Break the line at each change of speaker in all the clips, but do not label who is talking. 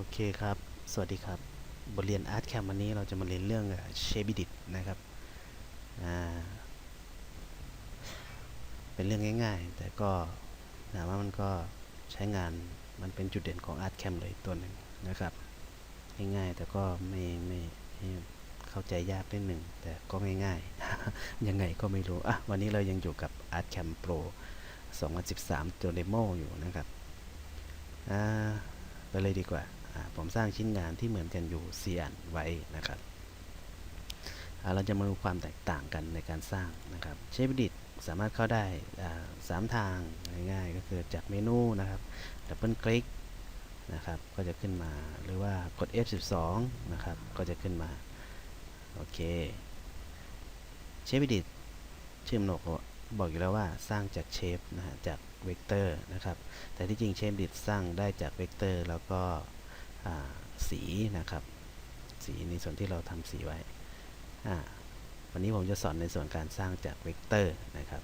โอเคครับ สวัสดีครับ บทเรียน Art Cam วันนี้เราจะมาเรียนเรื่องเชบิดิตนะครับ เป็นเรื่องง่ายๆ แต่ก็ถามว่ามันก็ใช้งาน มันเป็นจุดเด่นของ Art Cam เลยตัวหนึ่งนะครับ ง่ายๆ แต่ก็ไม่ไม่ไม่เข้าใจยากนิดหนึ่ง แต่ก็ง่ายๆ ยังไงก็ไม่รู้ อะ วันนี้เรายังอยู่กับ Art Cam Pro 2013 ตัวเดโมอยู่นะครับ อ่าไปเลยดีกว่า ผมสร้างชิ้นงานที่เหมือนกันอยู่4อันไว้นะครับเราจะมาดูความแตกต่างกันในการสร้างนะครับเชฟดิตสามารถเข้าได้สามทางง่ายๆ ก็คือจากเมนูนะครับดับเบิลคลิกนะครับก็จะขึ้นมาหรือว่ากด F12 นะครับก็จะขึ้นมาโอเคเชฟดิตชื่อมนกบอกอยู่แล้วว่าสร้างจากเชฟนะฮะจากเวกเตอร์นะครับแต่ที่จริงเชฟดิตสร้างได้จากเวกเตอร์แล้วก็ สีนะครับ สีในส่วนที่เราทำสีไว้วันนี้ผมจะสอนในส่วนการสร้างจากเวกเตอร์นะครับ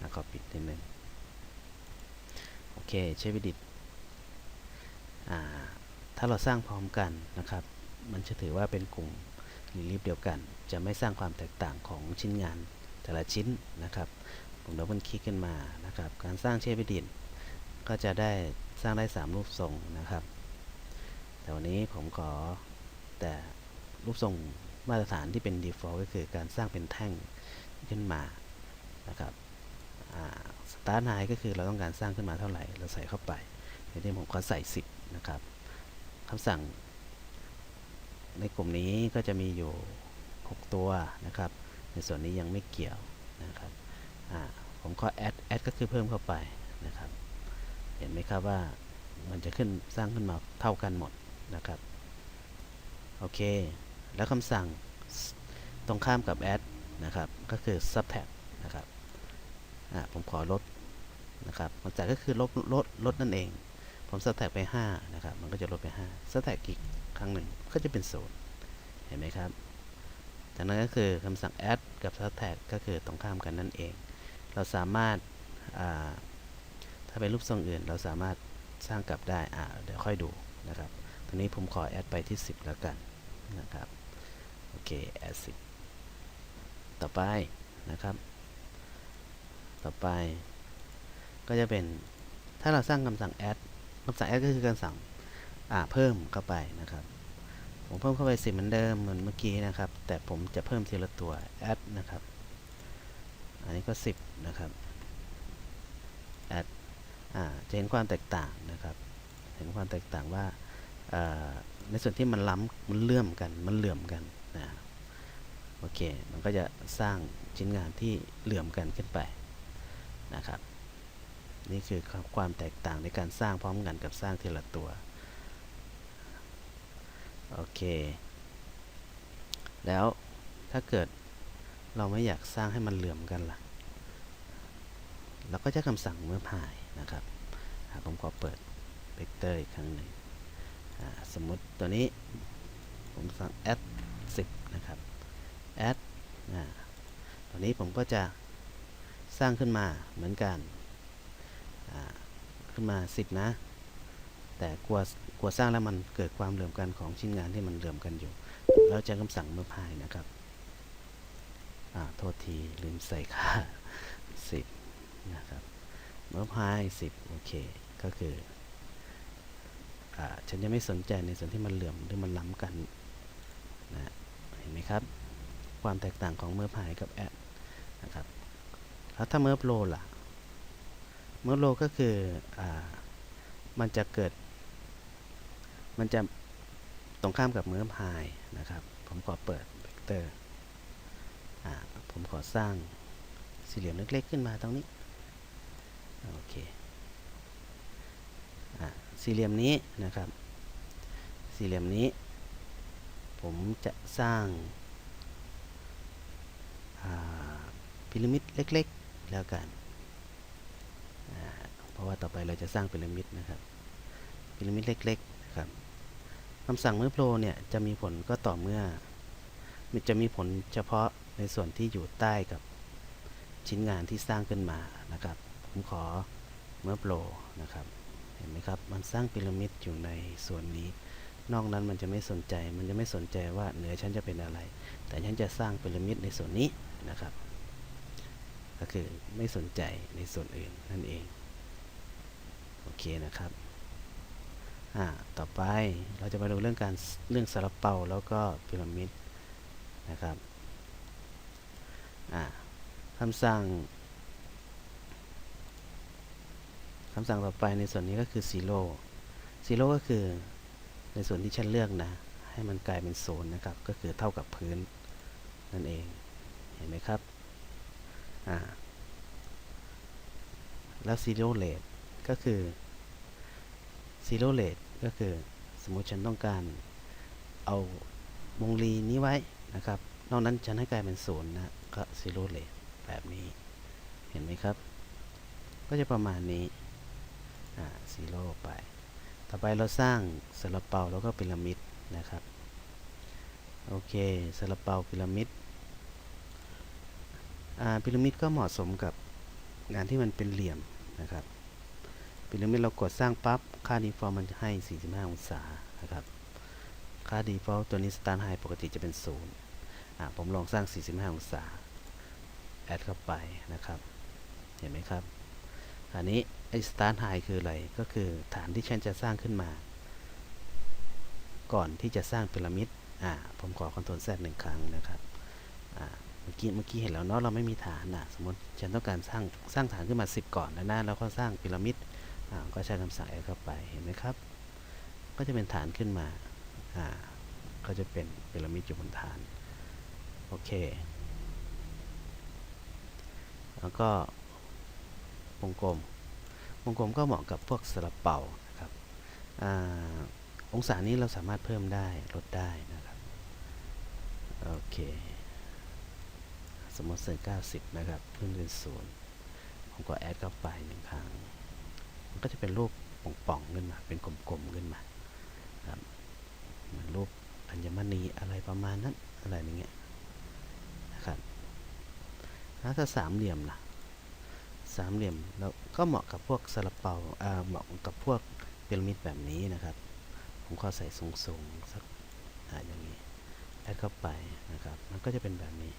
แล้วก็ปิดนิดนึงโอเคเชฟดิตถ้าเราสร้างพร้อมกันนะครับ มันจะถือว่าเป็นกลุ่มรีลิฟเดียวกัน จะไม่สร้างความแตกต่างของชิ้นงานแต่ละชิ้นนะครับผมดับเบิลคลิกขึ้นมานะครับ การสร้างเชฟวิดิตก็จะได้สร้างได้ 3 รูปทรงนะครับ แต่วันนี้ผมขอแต่รูปทรงมาตรฐานที่เป็น default ก็คือการสร้างเป็นแท่งขึ้นมานะครับสตาร์ทไฮก็คือเราต้องการสร้างขึ้นมาเท่าไหร่เราใส่เข้าไปในที่ผมขอใส่ 10 นะครับคำสั่ง ในกลุ่มนี้ก็จะมีอยู่ 6 ตัวนะครับ ในส่วนนี้ยังไม่เกี่ยวนะครับผมขอ add add ก็คือเพิ่มเข้าไปนะครับ เห็นไหมครับว่ามันจะขึ้นสร้างขึ้นมาเท่ากันหมด นะครับ โอเค แล้วคำสั่งตรงข้ามกับ add นะครับ ก็คือ subtract นะครับ อ่า ผมขอลดนะครับมันจากก็คือลบลดลดนั่นเอง ผม subtract ไป 5 นะครับ มันก็จะลดไป 5 subtract อีกครั้งหนึ่งก็จะเป็นศูนย์เห็นไหมครับ จากนั้นก็คือคำสั่ง add กับ subtract ก็คือตรงข้ามกันนั่นเอง เราสามารถอ่าถ้าเป็นรูปทรงอื่น เราสามารถสร้างกลับได้ อ่า เดี๋ยวค่อยดูนะครับ ตรงนี้ผมขอแอดไปที่ 10 แล้วกันนะครับ โอเค แอด 10 ต่อไปนะครับ ต่อไป ก็จะเป็น ถ้าเราสร้างคำสั่ง add คำสั่ง add ก็คือการสั่งอ่าเพิ่มเข้าไปนะครับ ผมเพิ่มเข้าไป 10 เหมือนเดิมเหมือนเมื่อกี้นะครับ แต่ผมจะเพิ่มทีละตัว add นะครับ อันนี้ก็ 10 นะครับ add อ่าจะเห็นความแตกต่างนะครับ เห็นความแตกต่างว่า ในส่วนที่มันล้ำมันเลื่อมกันมันเหลื่อมกันนะโอเคมันก็จะสร้างชิ้นงานที่เหลื่อมกันขึ้นไปนะครับ นี่คือความแตกต่างในการสร้างพร้อมกันกับสร้างทีละตัวโอเค แล้วถ้าเกิดเราไม่อยากสร้างให้มันเหลื่อมกันล่ะเราก็จะคำสั่งเมื่อพายนะครับผมขอเปิดเวกเตอร์อีกครั้งหนึ่ง สมมติตัวนี้ ผมสั่ง add 10 นะครับ add ตัวนี้ผมก็จะสร้างขึ้นมาเหมือนกัน ขึ้นมา 10 นะ แต่กลัวกลัวสร้างแล้วมันเกิดความเหลื่อมกันของชิ้นงานที่มันเหลื่อมกันอยู่ เราจะคำสั่งเมื่อพายนะครับโทษที ลืมใส่ค่า 10 นะครับ เมื่อพาย 10 โอเค ก็คือ ฉันจะไม่สนใจในส่วนที่มันเหลื่อมหรือมันล้ำกันนะเห็นไหมครับ ความแตกต่างของเมื่อพายกับแอดนะครับแล้วถ้าเมื่อโปรล่ะเมื่อโลก็คืออมันจะเกิด มันจะตรงข้ามกับเมื่อพายนะครับ ผมขอเปิดเวกเตอร์ผมขอสร้างสี่เหลี่ยมเล็กๆขึ้นมาตรงนี้ โอเค สี่เหลี่ยมนี้นะครับ สี่เหลี่ยมนี้ ผมจะสร้างพีระมิดเล็กๆแล้วกัน เพราะว่าต่อไปเราจะสร้างพีระมิดนะครับ พีระมิดเล็กๆนะครับคำสั่งเมื่อโปรเนี่ยจะมีผลก็ต่อเมื่อจะมีผลเฉพาะในส่วนที่อยู่ใต้กับชิ้นงานที่สร้างขึ้นมานะครับ ผมขอเมื่อโปรนะครับ ห็นไหมครับ มันสร้างพีระมิดอยู่ในส่วนนี้ นอกนั้นมันจะไม่สนใจ มันจะไม่สนใจว่าเหนือฉันจะเป็นอะไร แต่ฉันจะสร้างพีระมิดในส่วนนี้นะครับ ก็คือไม่สนใจในส่วนอื่นนั่นเอง โอเคนะครับ อ่า ต่อไปเราจะมาดูเรื่องการเรื่องซาลาเปาแล้วก็พีระมิดนะครับ อ่าคำสั่ง คำสั่งต่อไปในส่วนนี้ก็คือ zero zero ก็คือในส่วนที่ฉันเลือกนะ ให้มันกลายเป็นศูนย์นะครับ ก็คือเท่ากับพื้นนั่นเอง เห็นไหมครับ อ่า แล้ว zero rate ก็คือ zero rate ก็คือสมมติฉันต้องการเอาวงรีนี้ไว้นะครับ นอกนั้นฉันให้กลายเป็นศูนย์นะก็ zero rate แบบนี้ เห็นไหมครับ ก็จะประมาณนี้ อ่า zero ไป ต่อไปเราสร้างซาลาเปาแล้วก็พีระมิดนะครับ โอเคซาลาเปาพีระมิดอ่าพีระมิดก็เหมาะสมกับงานที่มันเป็นเหลี่ยมนะครับพีระมิดเรากดสร้างปั๊บค่า default มันจะให้ 45 องศานะครับค่า default ตัวนี้ start high ปกติจะเป็น0อ่าผมลองสร้าง 45 องศาแอดเข้าไปนะครับ เห็นไหมครับ อันนี้ไอ้ start high คืออะไร ก็คือฐานที่ฉันจะสร้างขึ้นมา ก่อนที่จะสร้างพีระมิด อ่า ผมขอ Ctrl Z หนึ่งครั้งนะครับ อ่า เมื่อกี้ เมื่อกี้เห็นแล้วเนาะ เราไม่มีฐานนะสมมติฉันต้องการสร้าง สร้างฐานขึ้นมา 10 ก่อนแล้วนะ แล้วก็สร้างพีระมิด อ่า ก็ใช้คำสั่ง add เข้าไป เห็นไหมครับ ก็จะเป็นฐานขึ้นมา อ่า ก็จะเป็นพีระมิดอยู่บนฐาน โอเค แล้วก็ วงกลม วงกลมก็เหมาะกับพวกสลับเป่านะครับอองศานี้เราสามารถเพิ่มได้ลดได้นะครับ โอเค สมมติเซน90 นะครับ เพิ่มเป็นศูนย์ผมก็แอดเข้าไปหนึ่งครั้ง มันก็จะเป็นรูปป่องๆขึ้นมา เป็นกลมๆขึ้นมาครับเหมือนรูปอัญมณีอะไรประมาณนั้น อะไรอย่างเงี้ยนะครับแล้วถ้าสามเหลี่ยมล่ะ สามเหลี่ยมแล้วก็เหมาะกับพวกซาลาเปาอ่าเหมาะกับพวกพีระมิดแบบนี้นะครับ ผมขอใส่สูงๆสักอ่าอย่างนี้แอดเข้าไปนะครับ มันก็จะเป็นแบบนี้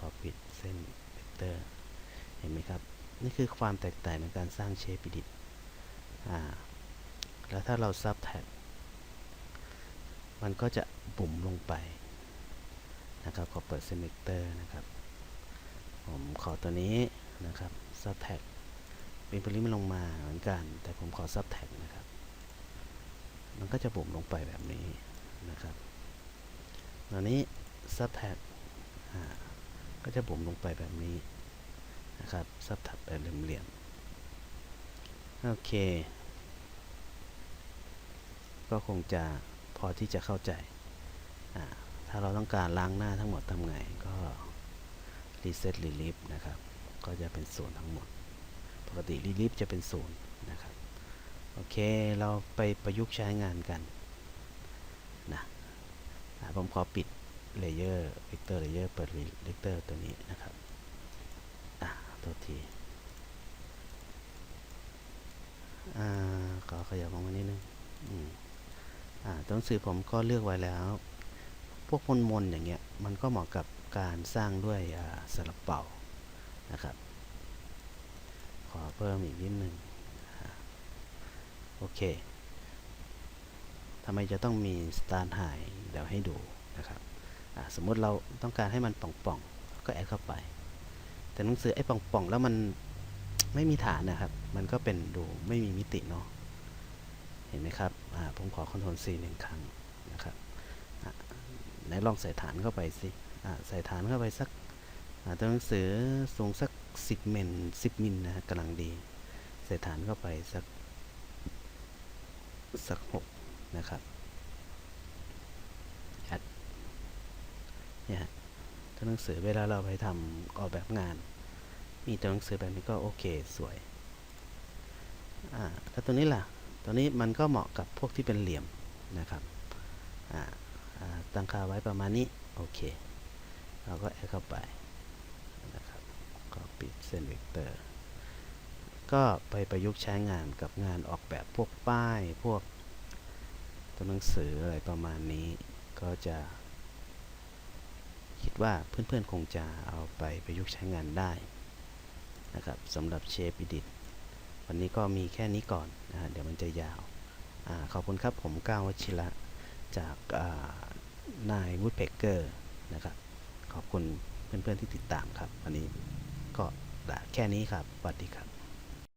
ขอปิดเส้นเวกเตอร์เห็นไหมครับ นี่คือความแตกต่างในการสร้างเชฟปิดิตอ่าแล้วถ้าเราซับแท็กมันก็จะบุ๋มลงไปนะครับขอเปิดเส้นเวกเตอร์นะครับ ผมขอตัวนี้ นะครับซับแท็กเป็นปริมาณลงมาเหมือนกัน แต่ผมขอซับแท็กนะครับ มันก็จะบุ๋มลงไปแบบนี้นะครับตอนนี้ซับแท็กก็จะบุ๋มลงไปแบบนี้นะครับซับแท็กแบบเหลี่ยมๆโอเค ก็คงจะพอที่จะเข้าใจ ถ้าเราต้องการล้างหน้าทั้งหมดทำไงก็ reset relief นะครับ ก็จะเป็นศูนย์ทั้งหมด ปกติ relief จะเป็นศูนย์นะครับ โอเค เราไปประยุกต์ใช้งานกันนะผมขอปิด layer vector layer เยอร์เปิด vector ตัวนี้นะครับ อะตัวทีอ่าขอขยับออกมานิดนึงอืมอ่าตัวหนังสือผมก็เลือกไว้แล้ว พวกมนมนอย่างเงี้ย มันก็เหมาะกับการสร้างด้วยอ่าสลับเป่า นะครับ ขอเพิ่มอีกนิดนึงอ่าโอเคทำไมจะต้องมี start high เดี๋ยวให้ดูนะครับสมมติเราต้องการให้มันป่องๆ ก็แอดเข้าไป แต่หนังสือไอ้ป่องๆ แล้วมันไม่มีฐานนะครับ มันก็เป็นดูไม่มีมิติเนาะเห็นไหมครับผมขอ Ctrl C หนึ่งครั้งนะครับไหนลองใส่ฐานเข้าไปสิใส่ฐานเข้าไปสัก ตัวหนังสือสูงสัก 10มิล10 มิลนะฮะกำลังดี ใส่ฐานเข้าไปสัก สักหกนะครับแอดเนี่ยฮะตัวหนังสือเวลาเราไปทำออกแบบงาน มีตัวหนังสือแบบนี้ก็โอเคสวยอ่าแล้วตัวนี้ล่ะตัวนี้มันก็เหมาะกับพวกที่เป็นเหลี่ยมนะครับอ่าอ่าตั้งค่าไว้ประมาณนี้ โอเค เราก็แอดเข้าไป นะครับก็ปิดเส้นเวกเตอร์ ก็ไปประยุกต์ใช้งานกับงานออกแบบพวกป้ายพวกตัวหนังสืออะไรประมาณนี้ ก็จะ คิดว่าเพื่อนๆคงจะเอาไปประยุกต์ใช้งานได้นะครับสำหรับเชฟอิดิทวันนี้ก็มีแค่นี้ก่อนนะฮะเดี๋ยวมันจะยาวอาขอบคุณครับผมก้าววชิระจากานายวูดเพกเกอร์นะครับ ขอบคุณ เพื่อนๆที่ติดตามครับ วันนี้ก็แค่นี้ครับสวัสดีครับ